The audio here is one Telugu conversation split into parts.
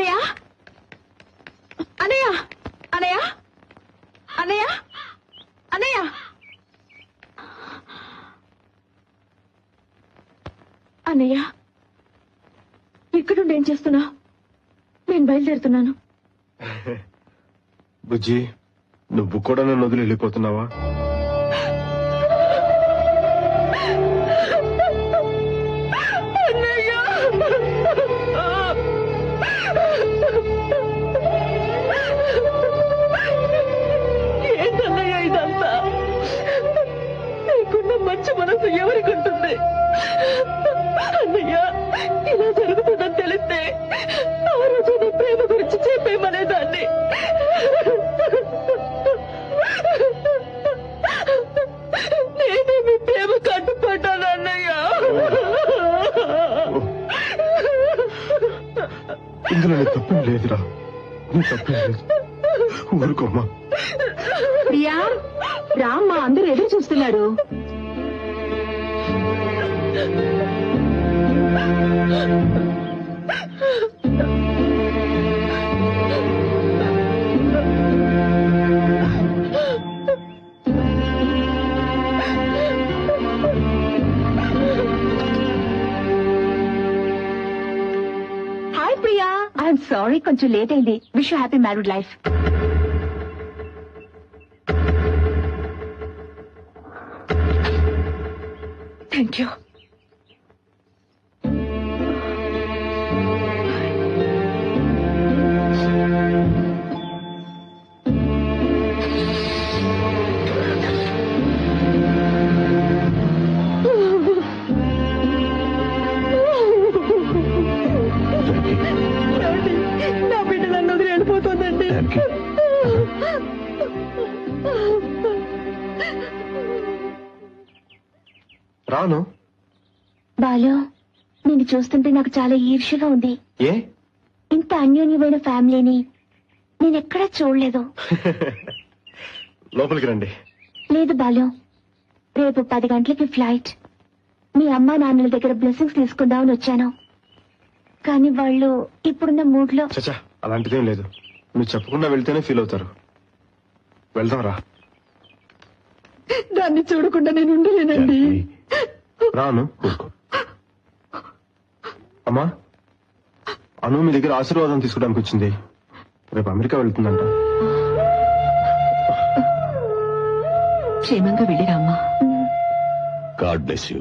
అనయ్య అనయ్య అనయ్య అనయ్య అనయ్య అన్నయ్య ఇక్కడుండి ఏం చేస్తున్నా? నేను బయలుదేరుతున్నాను. బుజ్జి నువ్వు కూడా నన్ను వదిలి వెళ్ళిపోతున్నావా? ఏంటన్నయ్య ఎవరికి ఉంటుంది అన్నయ్య ఇలా జరుగుతుందని తెలిస్తే ఆ రోజు నీ ప్రేమ గురించి చెప్పేమనేదాన్ని. నేనే మీ ప్రేమ కట్టుపడ్డాను అన్నయ్య. ఇందులో తప్పేం లేదురా. నీ తప్పేం లేదు. ఊరుకోమ్మా. ప్రియా రామ్మా అందరూ ఎదురు చూస్తున్నారు హాయ్ ప్రియా ఐఎమ్ సారీ కొంచెం లేట్ అయింది. Wish happy married life thank you చూస్తుంటే నాకు చాలా ఈర్ష్యగా ఉంది. ఏ? ఇంత అన్యోన్యమైన ఫ్యామిలీని నేనెక్కడా చూడలేదు. లోపలికి రండి. లేదు బాలు రేపు పది గంటలకి ఫ్లైట్. మీ అమ్మా నాన్నల దగ్గర బ్లెస్సింగ్స్ తీసుకుందామని వచ్చాను. కానీ వాళ్ళు ఇప్పుడున్న మూడ్లో చచ్చా అలాంటిదేం లేదు. నువ్వు చెప్పకుండా వెళ్తేనే ఫీల్ అవుతారు. వెళ్దాం రా. దాన్ని చూడకుండా నేను ఉండలేనండి. రాను ఊరుకో. అమ్మా అను మీ దగ్గర ఆశీర్వాదం తీసుకోవడానికి వచ్చింది. రేపు అమెరికా వెళ్తుందంట. క్షేమంగా వెళ్ళిరామ్మా గాడ్ బ్లెస్ యూ.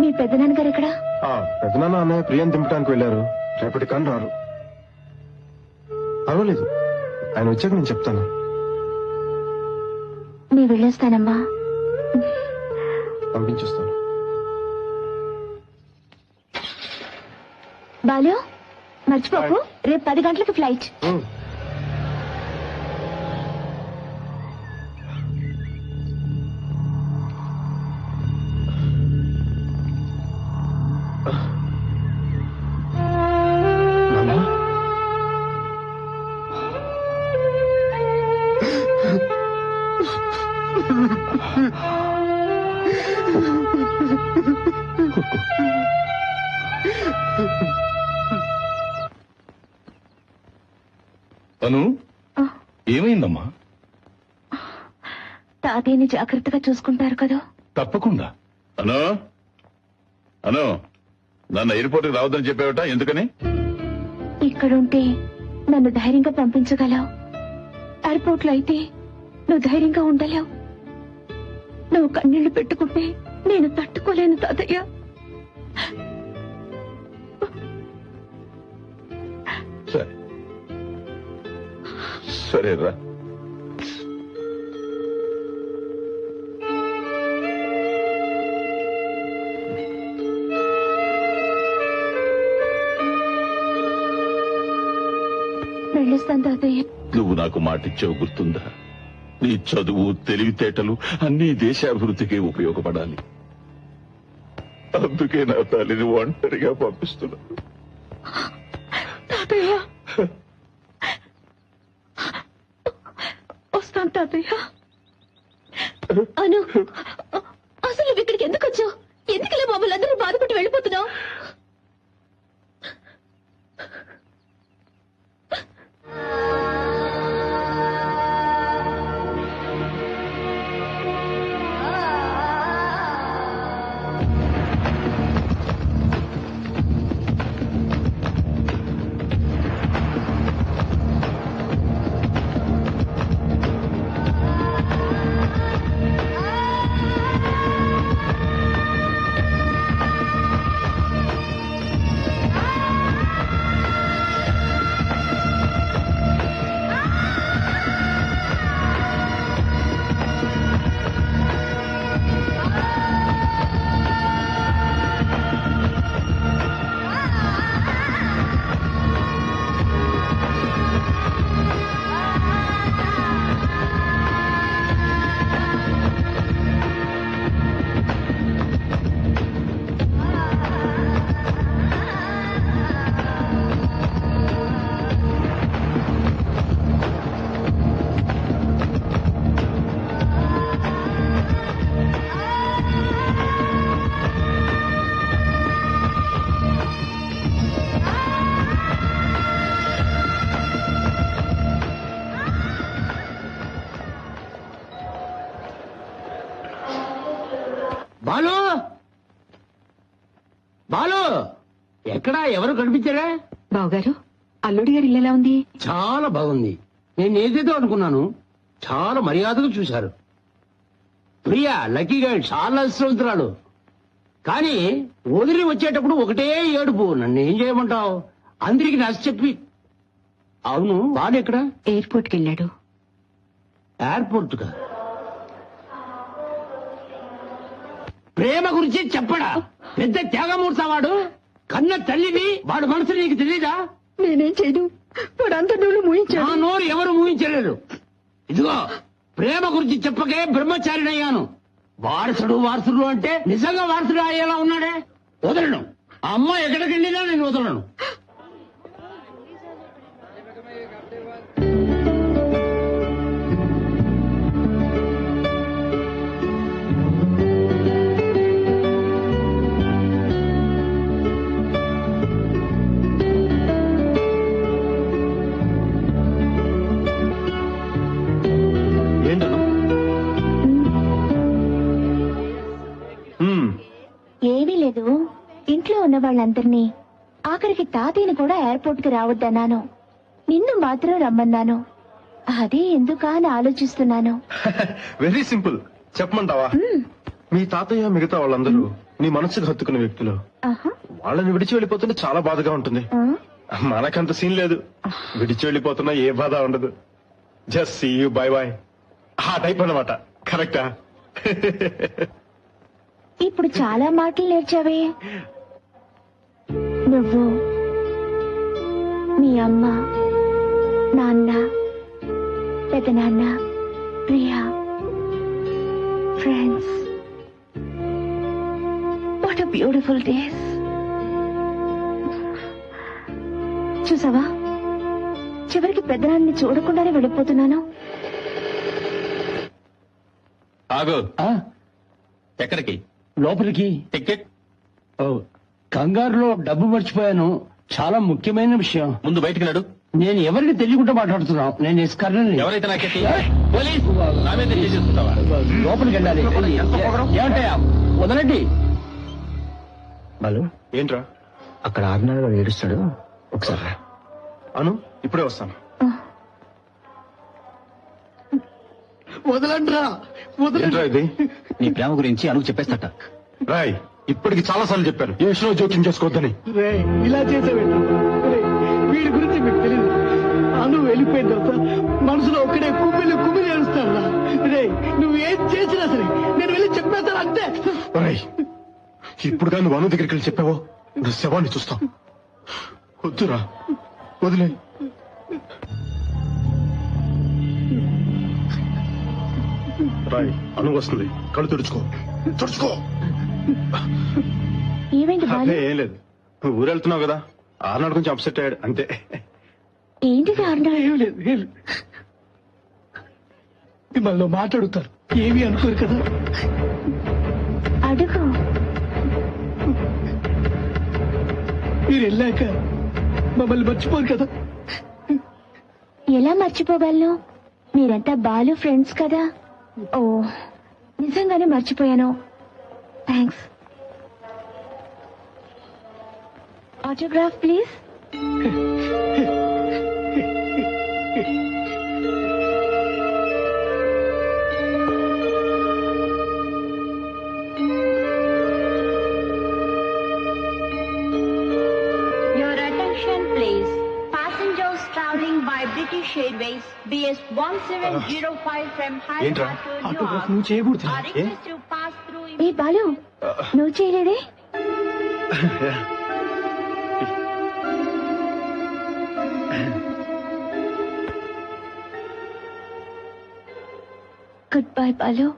మీ పెద్దనాన్నగారు ఎక్కడా? ఆ పెద్దనాన్న అన్నయ్య ప్రియం దింపడానికి వెళ్ళారు. రేపటి కానీ రారు. పర్వాలేదు. ఆయన వచ్చాక నేను చెప్తాను. నీ వెళ్ళొస్తానమ్మా. పంపించేస్తాను. బాలు మర్చిపోకు. రేపు పది గంటలకు ఫ్లైట్ అను ఏమైందమ్మా? తాతయ్యని జాగ్రత్తగా చూసుకుంటారు కదా? తప్పకుండా. అను అను నన్ను ఎయిర్పోర్ట్ రావద్దని చెప్పావట ఎందుకని? ఇక్కడుంటే నన్ను ధైర్యంగా పంపించగలవు. ఎయిర్పోర్ట్లో అయితే నువ్వు ధైర్యంగా ఉండలేవు. నువ్వు కన్నీళ్ళు పెట్టుకుంటే నేను తట్టుకోలేను తాతయ్య. సరే. సరే రా వెళ్ళొస్తాను తాతయ్య నువ్వు నాకు మాటిచ్చావు గుర్తుందా? నీ చదువు తెలివితేటలు అన్ని దేశాభివృద్ధికి ఉపయోగపడాలి. అందుకే నా తల్లిని ఒంటరిగా పంపిస్తున్నా. తాతయ్య. వస్తాను అను అసలు నువ్వు ఇక్కడికి ఎందుకు వచ్చావు? ఎందుకలా మమ్మల్ని అందరూ బాధపడి వెళ్ళిపోతున్నావు? ఎవరు కనిపించారా? బావగారు అల్లుడి గారు ఇల్లు ఎలా ఉంది? చాలా బాగుంది. నేను ఏదేదో అనుకున్నాను. చాలా మర్యాదగా చూశారు. ప్రియా లక్కీ గర్ల్ చాలా అదృష్టవంతురాలు కానీ వదిలి వచ్చేటప్పుడు ఒకటే ఏడుపు. నన్ను ఏం చేయమంటావు? అందరికి నచ్చ చెప్పి. అవును వాడు ఎక్కడ? ఎయిర్పోర్ట్కి వెళ్ళాడు. ఎయిర్పోర్ట్ కా ప్రేమ గురించి చెప్పడా? పెద్ద త్యాగమూర్త వాడు. కన్న తల్లిని వాడు మనసు నీకు తెలీదా? నేనేం చేయను. వాడు అంత నోళ్ళు నా నోరు ఎవరు ఊహించలేరు ఇదిగో ప్రేమ గురించి చెప్పకే బ్రహ్మచారినయ్యాను. వారసుడు వారసుడు అంటే నిజంగా వారసుడు అయ్యేలా ఉన్నాడే? వదలను. ఆ అమ్మ ఎక్కడికి వెళ్ళినా నేను వదలను. వాళ్ళందరినీ ఆఖరికి తాతయ్యని కూడా ఎయిర్పోర్ట్కి రావద్దన్నాను. నిన్ను మాత్రం రమ్మన్నాను. అదే ఎందుకా అని ఆలోచిస్తున్నాను. వెరీ సింపుల్ చెప్పమంటావా? మీ తాతయ్య మిగతా వాళ్ళందరూ నీ మనసుకు హత్తుకున్న వ్యక్తులు. వాళ్ళని విడిచి వెళ్ళిపోతుంటే చాలా బాధగా ఉంటుంది. మనకంత సీన్ లేదు. విడిచి వెళ్ళిపోతున్నా ఏ బాధ ఉండదు. Just see you bye bye ఆ టైప్ అన్నమాట. కరెక్టా ఇప్పుడు చాలా మాటలు నేర్చావే. నువ్వు మీ అమ్మ నాన్న పెదనాన్న Priya friends. What a beautiful days చూసావా? చివరికి పెద్దనాన్ని చూడకుండానే వెళ్ళిపోతున్నాను. ఆగు. ఎక్కడికి? లోపలికి. టికెట్ ఓ, కంగారులో డబ్బు మర్చిపోయాను. చాలా ముఖ్యమైన విషయం. ముందు బయటికి నడు. నేను ఎవరికి తెలియకుండా మాట్లాడుతున్నావు? నేను ఎవరైతే నాకెత్తి పోలీస్! నా మీద చేసేసుకుంటావా? లోపలికి వెళ్ళాలి. వదలండి. బాలు? ఏంట్రా? అక్కడ గారు ఏడుస్తాడు. ఒకసారి రా. అను ఇప్పుడే వస్తాను. వదలండ్రా వదలండి. ఏంట్రా ఇది? నీ ప్రేమ గురించి అనుకు చెప్పేస్తట. రాయ్. ఇప్పటికి చాలా సార్లు చెప్పాను. ఏ విషయంలో జోక్యం చేసుకోవద్దని. రే ఇలా చేసావేంటి వీడి గురించి మీకు తెలియదు అను వెళ్ళిపోయిన తర్వాత మనసులో ఒక్కడే కుమ్మిలి కుమ్మిలి ఏడుస్తాడు రే. నువ్వు ఏం చేసినా సరే నేను వెళ్ళి చెప్పేస్తాను అంతే. రాయ్ ఇప్పుడు కానీ వను దగ్గరికి వెళ్ళి చెప్పావో? నా శవాన్ని చూస్తాం. వద్దురా. వదిలే. రాయ్ అను వస్తుంది. కళ్ళు తుడుచుకో తుడుచుకో ఏమైంది బాలు? అదే ఏం లేదు. నువ్వు ఊరు వెళ్తున్నావు కదా. ఆనాడు కొంచెం అప్సెట్ అయ్యాడు అంతే. ఏంటిది అన్నాడు ఏం లేదు ఏం లేదు. మిమ్మల్ని మాట్లాడుతారు ఏమీ అనుకోరు కదా? అడుగు. మీరు వెళ్ళాక మమ్మల్ని మర్చిపోరు కదా? ఎలా మర్చిపోగలను? మీరంతా బాలు ఫ్రెండ్స్ కదా. ఓ నిజంగానే మర్చిపోయాను. Thanks autograph please Your attention please. Passengers traveling by British Airways BS 1705 from ఏంట్రా? Hyderabad to ఆటోగ్రాఫ్ Newark నువ్వు చేయకూడదు Balu నువ్వు చేయలేదే? Good bye Balu.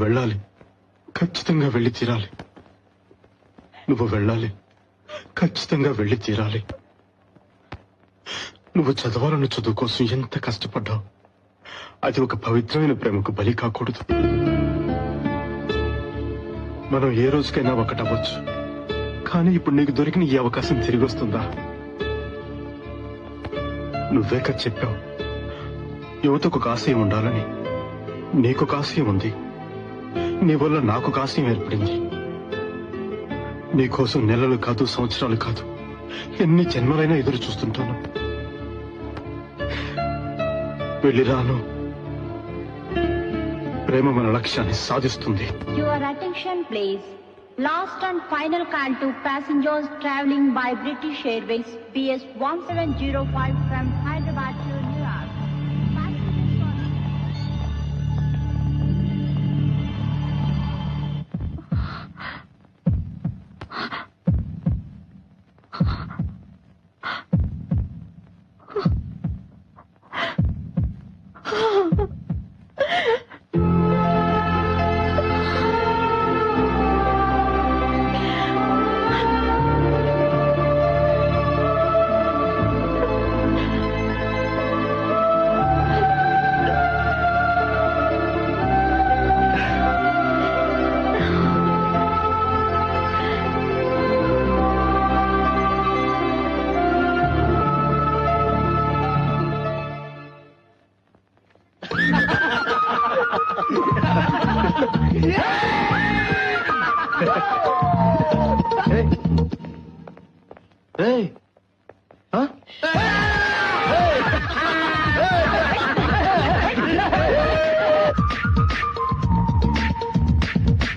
వెళ్ళాలి. ఖచ్చితంగా వెళ్ళి తీరాలి. నువ్వు వెళ్ళాలి. ఖచ్చితంగా వెళ్ళి తీరాలి. నువ్వు చదవాలన్న చదువు కోసం ఎంత కష్టపడ్డావు? అది ఒక పవిత్రమైన ప్రేమకు బలి కాకూడదు. మనం ఏ రోజుకైనా ఒకటవ్వచ్చు. కానీ ఇప్పుడు నీకు దొరికిన ఈ అవకాశం తిరిగి వస్తుందా? నువ్వే కదా చెప్పావు. యువతకు ఒక ఆశయం ఉండాలని. నీకు ఒక ఆశయం ఉంది. నీ వల్ల నాకు కాసిం ఏర్పడింది. నీకోసం నెలలు కాదు సంవత్సరాలు కాదు ఎన్ని జన్మలైనా ఎదురు చూస్తుంటాను. వెళ్ళిరాను ప్రేమ మన లక్ష్యాన్ని సాధిస్తుంది. Your attention please last and final call to passengers travelling by British Airways BS one seven zero five from